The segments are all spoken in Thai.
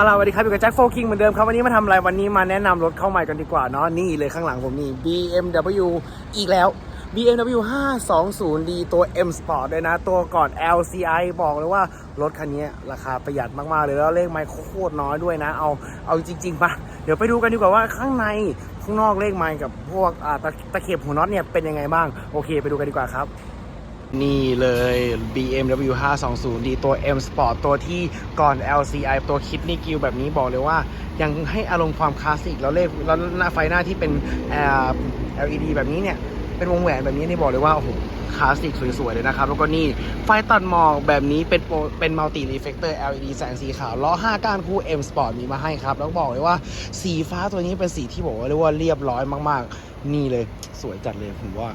เอาล่ะสวัสดีครับอยู่กับแจ็คโฟคิงเหมือนเดิมครับ วันนี้มาทำอะไร วันนี้มาแนะนำรถเข้าใหม่กันดีกว่าเนาะนี่เลยข้างหลังผมนี่ BMW อีกแล้ว BMW 520D ตัว M Sport ด้วยนะ ตัวก่อน LCI บอกเลยว่ารถคันนี้ราคาประหยัดมาก ๆ เลย แล้วเลขไมล์โคตรน้อยด้วยนะ เอาเอาจริงๆปะเดี๋ยวไปดูกันดีกว่าว่าข้างในข้างนอกเลขไมล์กับพวกะตะเข็บหัวน็อตเนี่ยเป็นยังไงบ้างโอเค ไปดูกันดีกว่าครับ นี่เลย BMW 520D ตัว M Sport ตัวที่ก่อน LCI ตัวคิดนี่กิวแบบนี้บอกเลยว่า ยังให้อารมณ์ความคลาสสิกแล้วเลขแล้วหน้าไฟหน้าที่เป็น LED แบบนี้เนี่ย เป็นวงแหวนแบบนี้นี่บอกเลยว่า โอ้โหคลาสสิกสวยๆเลยนะครับ แล้วก็นี่ ไฟตัดหมอกแบบนี้เป็นโปรเป็นมัลติรีเฟกเตอร์ LED แสงสีขาวล้อ 5 ก้านคู่ M Sport มีมาให้ครับ แล้วบอกเลยว่าสีฟ้าตัวนี้เป็นสีที่บอกว่าเรียกว่าเรียบร้อยมากๆ นี่เลยสวยจัดเลยผมว่า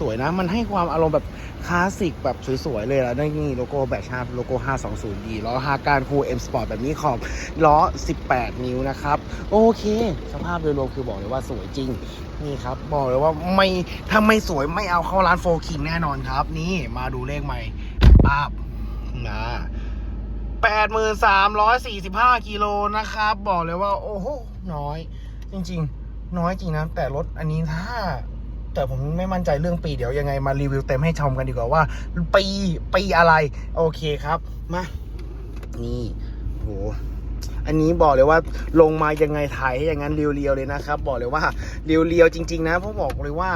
สวยนะ มันให้ความอารมณ์แบบคลาสสิกแบบสวยๆเลยแล้วนี่โลโก้แบตชาร์โลโก้ 520D ล้อ5กานคู่ M Sport แบบนี้ขอบล้อ 18 นิ้วนะครับ โอเค สภาพโดยรวมคือบอกเลยว่าสวยจริง นี่ครับ บอกเลยว่าไม่ถ้าไม่สวยไม่เอาเข้าร้านโฟคิงแน่นอนครับ นี่มาดูเลขใหม่ป้าบนะ83,345กิโลนะครับ บอกเลยว่า โอ้โห น้อย จริง ๆ น้อยจริงนะ แต่รถอันนี้ถ้า แต่ผมไม่มั่นใจเรื่องปีเดี๋ยวยังไงมารีวิวเต็มให้ชมกันดีกว่าว่า ปีปีอะไร โอเคครับ มา นี่โหอันนี้บอกเลยว่าลงมายังไงถ่ายให้อย่างนั้นเรียวๆเลยนะครับ บอกเลยว่าเรียวๆจริง ๆ นะเพราะบอกเลยว่า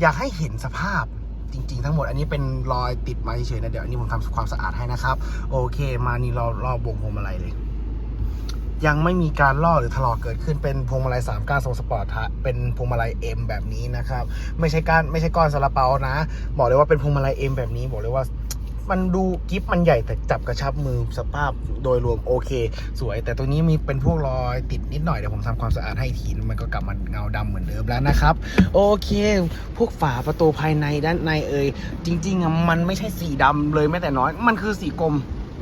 อยากให้เห็นสภาพจริง ๆ ทั้งหมดอันนี้เป็นรอยติดมาเฉยๆนะเดี๋ยวอันนี้ผมทำความสะอาดให้นะครับ โอเค มานี่รอรอบบวงพวงมาลัยเลย ยังไม่มีการล่อหรือถลอกเกิดขึ้นเป็นพวงมาลัย3ก้านทรงสปอร์ตฮะเป็นพวงมาลัย M แบบนี้นะครับไม่ใช่ก้านไม่ใช่ก้อนซาลาเปานะ บอกเลยว่าเป็นพวงมาลัย M แบบนี้บอกเลยว่ามันดูกิฟมันใหญ่แต่จับกระชับมือสภาพโดยรวมโอเค สวย แต่ตัวนี้มีเป็นพวกรอยติดนิดหน่อยเดี๋ยวผมทำความสะอาดให้ทีมันก็กลับมาเงาดำเหมือนเดิมแล้วนะครับ โอเค พวกฝาประตูภายในด้านในเอ่ยจริงๆอะมันไม่ใช่สีดำเลยแม้แต่น้อย มันคือสีกรม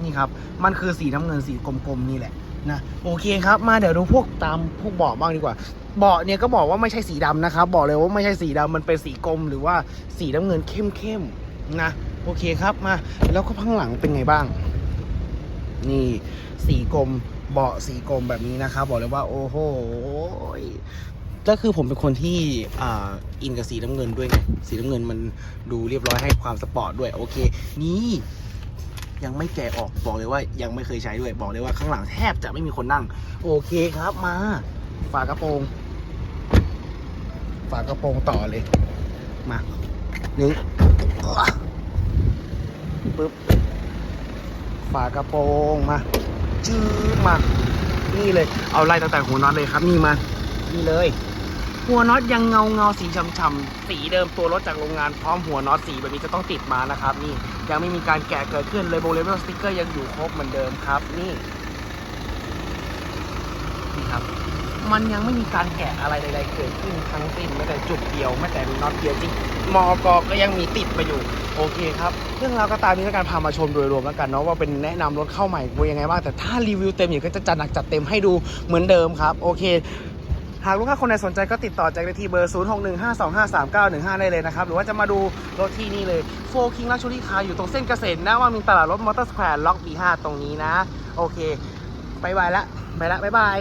นี่ครับ มันคือสีน้ำเงินสีกลมๆนี่แหละ นะโอเคครับมาเดี๋ยวดูพวกตามพวกเบาะบ้างดีกว่าเบาะเนี่ยก็บอกว่าไม่ใช่สีดำนะครับบอกเลยว่าไม่ใช่สีดำมันเป็นสีกรมหรือว่าสีน้ำเงินเข้มๆนะโอเคครับมาแล้วก็ข้างหลังเป็นไงบ้าง นี่สีกรมเบาะสีกรมแบบนี้นะครับ บอกเลยว่าโอ้โหก็คือผมเป็นคนที่อ่าอินกับสีน้ำเงินด้วยไงสีน้ำเงินมันดูเรียบร้อยให้ความสปอร์ตด้วยโอเค นี่ ยังไม่แกะออกบอกเลยว่ายังไม่เคยใช้ด้วยบอกเลยว่าข้างหลังแทบจะไม่มีคนนั่ง โอเคครับมา ฝากระโปรง ฝากระโปรงต่อเลยมาหนึ่งปึ๊บฝากระโปรงมาจื้อมา นี่เลยเอาไล่ตั้งแต่หัวนอตเลยครับนี่มา นี่เลย หัวน็อตยังเงาเงาสีช้ำๆสีเดิมตัวรถจากโรงงานพร้อมหัวน็อตสีแบบนี้จะต้องติดมานะครับ นี่ยังไม่มีการแกะเกิดขึ้นเลยโบเลเวลสติ๊กเกอร์ยังอยู่ครบเหมือนเดิมครับ นี่นี่ครับ มันยังไม่มีการแกะอะไรใดๆเกิดขึ้นทั้งสิ้นแม้แต่จุดเดียวแม้แต่น็อตเดียวจริงมอกก็ยังมีติดมาอยู่โอเคครับเรื่องราวก็ตามนี้แล้วกันพามาชมโดยรวมแล้วกันเนาะว่าเป็นแนะนำรถเข้าใหม่เป็นยังไงบ้างแต่ถ้ารีวิวเต็มอย่างก็จะจัดหนักจัดเต็มให้ดูเหมือนเดิมครับ โอเค หากลูกค้าคนไหนสนใจก็ติดต่อแจ็คได้ที่เบอร์ 0615253915 ได้เลยนะครับ หรือว่าจะมาดูรถที่นี่เลยโฟคิงลักชูรี่คาอยู่ตรงเส้นเกษตรนะว่ามีตลาดรถมอเตอร์สแควร์ล็อก B5 ตรงนี้นะ โอเค ไปบายละ ไปละบายบาย